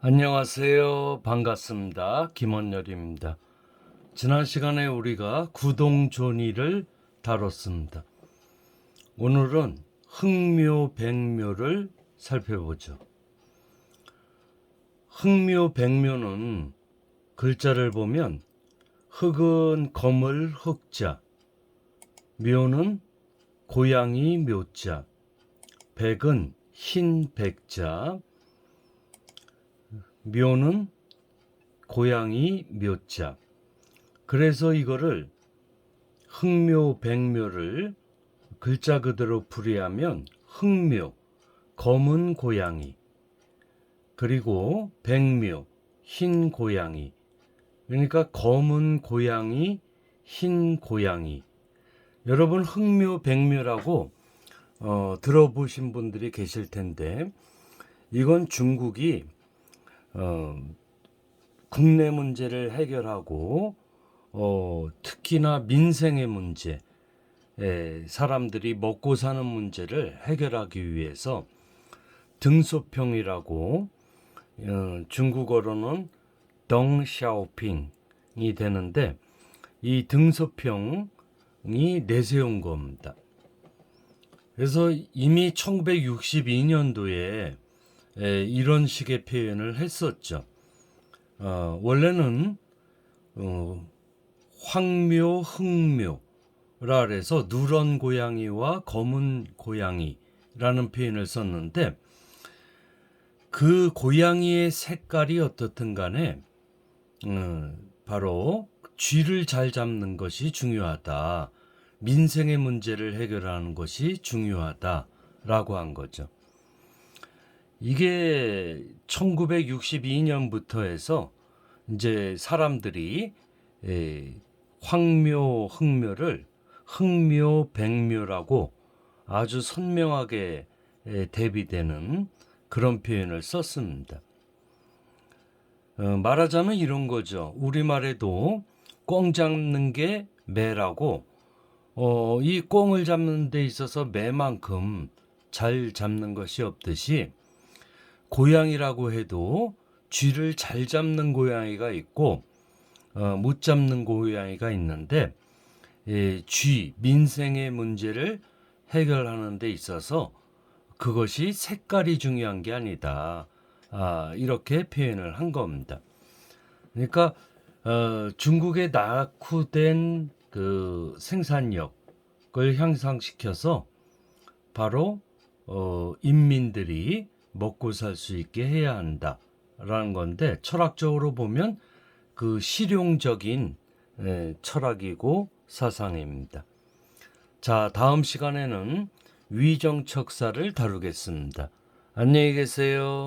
안녕하세요. 반갑습니다. 김원열입니다. 지난 시간에 우리가 구동존이를 다뤘습니다. 오늘은 흑묘 백묘를 살펴보죠. 흑묘 백묘는 글자를 보면 흑은 검을 흑자, 묘는 고양이 묘자, 백은 흰 백자, 묘는 고양이 묘자. 그래서 이거를 흑묘 백묘를 글자 그대로 풀이하면 흑묘 검은 고양이 그리고 백묘 흰 고양이 그러니까 검은 고양이 흰 고양이 여러분 흑묘 백묘라고 어, 들어보신 분들이 계실 텐데 이건 중국이 어, 국내 문제를 해결하고 어, 특히나 민생의 문제, 에, 사람들이 먹고 사는 문제를 해결하기 위해서 등소평이라고 어, 중국어로는 덩샤오핑이 되는데 이 등소평이 내세운 겁니다. 그래서 이미 1962년도에 에, 이런 식의 표현을 했었죠. 어, 원래는 어, 황묘, 흑묘라 그래서 누런 고양이와 검은 고양이라는 표현을 썼는데 그 고양이의 색깔이 어떻든 간에 음, 바로 쥐를 잘 잡는 것이 중요하다. 민생의 문제를 해결하는 것이 중요하다라고 한 거죠. 이게 1962년부터 해서 이제 사람들이 에, 황묘, 흑묘를 흑묘, 백묘라고 아주 선명하게 에, 대비되는 그런 표현을 썼습니다. 어, 말하자면 이런 거죠. 우리말에도 꽁 잡는 게 매라고 어, 이 꽁을 잡는 데 있어서 매만큼 잘 잡는 것이 없듯이 고양이라고 해도 쥐를 잘 잡는 고양이가 있고 어, 못 잡는 고양이가 있는데 예, 쥐 민생의 문제를 해결하는 데 있어서 그것이 색깔이 중요한 게 아니다. 아, 이렇게 표현을 한 겁니다. 그러니까 어, 중국의 낙후된 그 생산력을 향상시켜서 바로 어, 인민들이 먹고 살 수 있게 해야 한다 라는 건데 철학적으로 보면 그 실용적인 에, 철학이고 사상입니다. 자, 다음 시간에는 위정척사를 다루겠습니다. 안녕히 계세요.